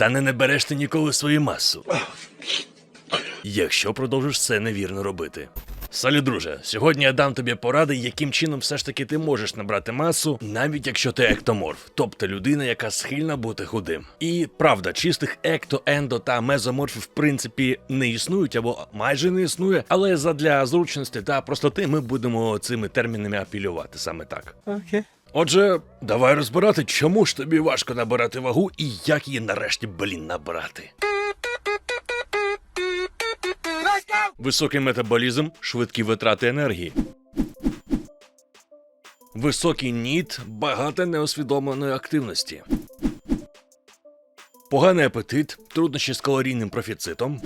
Та не набереш ти ніколи свою масу. Якщо продовжиш це невірно робити. Салют, друже, сьогодні я дам тобі поради, яким чином все ж таки ти можеш набрати масу, навіть якщо ти ектоморф, тобто людина, яка схильна бути худим. І правда, чистих екто, ендо та мезоморфів в принципі не існують або майже не існує, але задля зручності та простоти ми будемо цими термінами апелювати саме так. Окей. Отже, давай розбирати, чому ж тобі важко набирати вагу і як її нарешті, блін, набрати. Високий метаболізм, швидкі витрати енергії. Високий ніт, багато неосвідомленої активності. Поганий апетит, труднощі з калорійним профіцитом.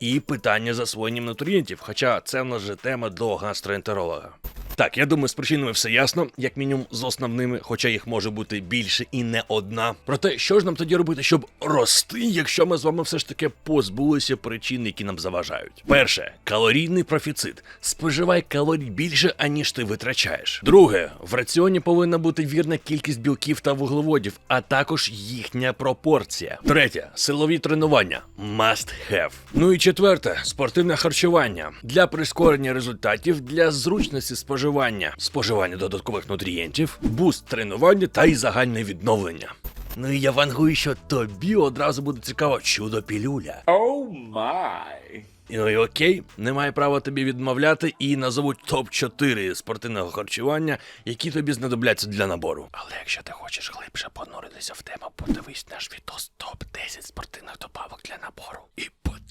І питання засвоєнням нутрієнтів, хоча це в нас же тема до гастроентеролога. Так, я думаю, з причинами все ясно, як мінімум з основними, хоча їх може бути більше і не одна. Проте, що ж нам тоді робити, щоб рости, якщо ми з вами все ж таки позбулися причин, які нам заважають? Перше, калорійний профіцит. Споживай калорій більше, аніж ти витрачаєш. Друге, в раціоні повинна бути вірна кількість білків та вуглеводів, а також їхня пропорція. Третє, силові тренування. Must have. Ну і четверте, спортивне харчування для прискорення результатів, для зручності споживання, споживання додаткових нутрієнтів, буст тренування та й загальне відновлення. Ну і я вангую, що тобі одразу буде цікаво чудо пілюля. Oh my. Ну і окей, немає права тобі відмовляти і назовуть топ-4 спортивного харчування, які тобі знадобляться для набору. Але якщо ти хочеш глибше понуритися в тему, подивись наш відос топ-10 спортивних добавок для набору і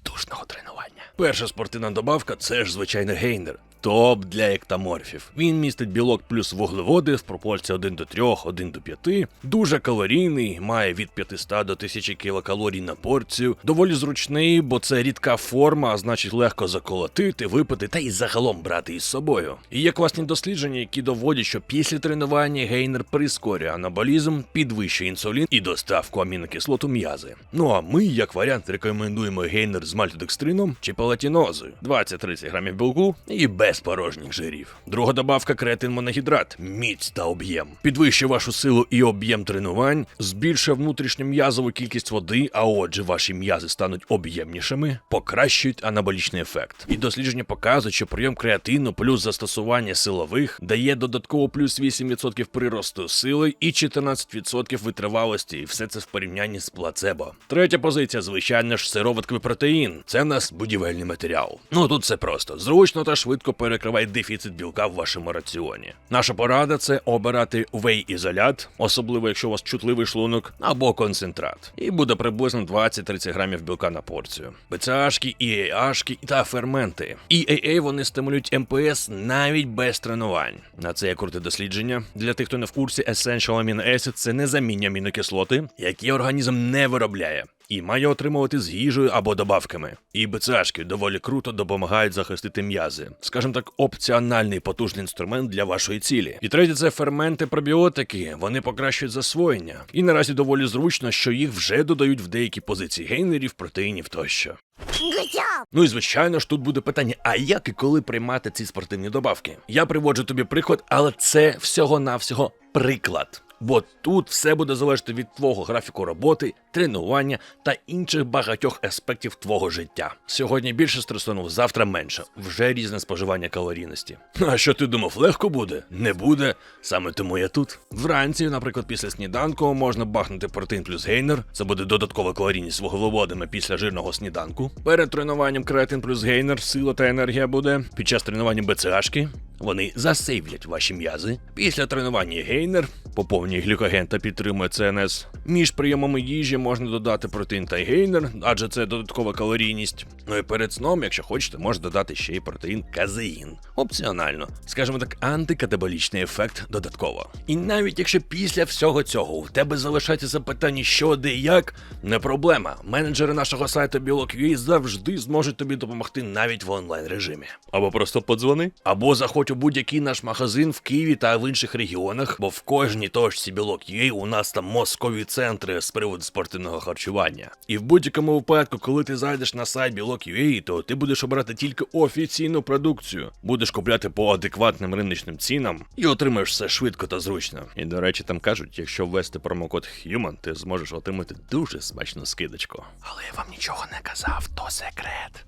потужного тренування. Перша спортивна добавка це ж звичайно гейнер. Топ для ектоморфів. Він містить білок плюс вуглеводи в пропорції 1 до 3, 1 до 5. Дуже калорійний, має від 500 до 1000 кілокалорій на порцію. Доволі зручний, бо це рідка форма, а значить легко заколотити, випити та й загалом брати із собою. І є класні дослідження, які доводять, що після тренування гейнер прискорює анаболізм, підвищує інсулін і доставку амінокислот у м'язи. Ну а ми, як варіант, рекомендуємо гейнер з мальтодекстрином чи палатінозою. 20-30 грамів білку і без порожніх жирів. Друга добавка креатин моногідрат, міць та об'єм. Підвищує вашу силу і об'єм тренувань, збільшує внутрішню м'язову кількість води, а отже, ваші м'язи стануть об'ємнішими, покращують анаболічний ефект. І дослідження показують, що прийом креатину плюс застосування силових дає додатково плюс 8% приросту сили і 14% витривалості, і все це в порівнянні з плацебо. Третя позиція, звичайно ж, сироватковий протеїн. Це в нас будівельний матеріал. Ну тут все просто. Зручно та швидко перекриває дефіцит білка в вашому раціоні. Наша порада це обирати вей-ізолят, особливо якщо у вас чутливий шлунок, або концентрат. І буде приблизно 20-30 грамів білка на порцію. БЦАшки, ІАшки та ферменти. EAA вони стимулюють МПС навіть без тренувань. На це є круте дослідження. Для тих, хто не в курсі, Essential Amino Acid – це незамінні амінокислоти, які організм не виробляє. І має отримувати з їжею або добавками. І БЦАшки доволі круто допомагають захистити м'язи. Скажімо так, опціональний потужний інструмент для вашої цілі. І третє це ферменти пробіотики. Вони покращують засвоєння. І наразі доволі зручно, що їх вже додають в деякі позиції гейнерів, протеїнів тощо. Ну і звичайно ж тут буде питання: а як і коли приймати ці спортивні добавки? Я приводжу тобі приклад, але це всього-навсього приклад. Бо тут все буде залежати від твого графіку роботи, тренування та інших багатьох аспектів твого життя. Сьогодні більше стресонув, завтра менше. Вже різне споживання калорійності. А що ти думав, легко буде? Не буде. Саме тому я тут. Вранці, наприклад, після сніданку можна бахнути протеїн плюс гейнер. Це буде додаткова калорійність вуглеводами після жирного сніданку. Перед тренуванням креатин плюс гейнер, сила та енергія буде. Під час тренування БЦАшки вони засейвлять ваші м'язи. Після тренування гейнер поповнює глюкоген та підтримує ЦНС. Між прийомами їжі можна додати протеїн та гейнер, адже це додаткова калорійність. Ну і перед сном, якщо хочете, можна додати ще й протеїн казеїн. Опціонально, скажімо так, антикатаболічний ефект додатково. І навіть якщо після всього цього у тебе залишається запитання, що де і як, не проблема. Менеджери нашого сайту Білок.ua завжди зможуть тобі допомогти навіть в онлайн режимі. Або просто подзвони, або заходь у будь-який наш магазин в Києві та в інших регіонах, бо в кожній точці білок UA у нас там мозкові центри з приводу спортивного харчування. І в будь-якому випадку, коли ти зайдеш на сайт білок то ти будеш обирати тільки офіційну продукцію, будеш купляти по адекватним риночним цінам і отримаєш все швидко та зручно. І до речі, там кажуть, якщо ввести промокод HUMAN, ти зможеш отримати дуже смачну скидочку. Але я вам нічого не казав, то секрет.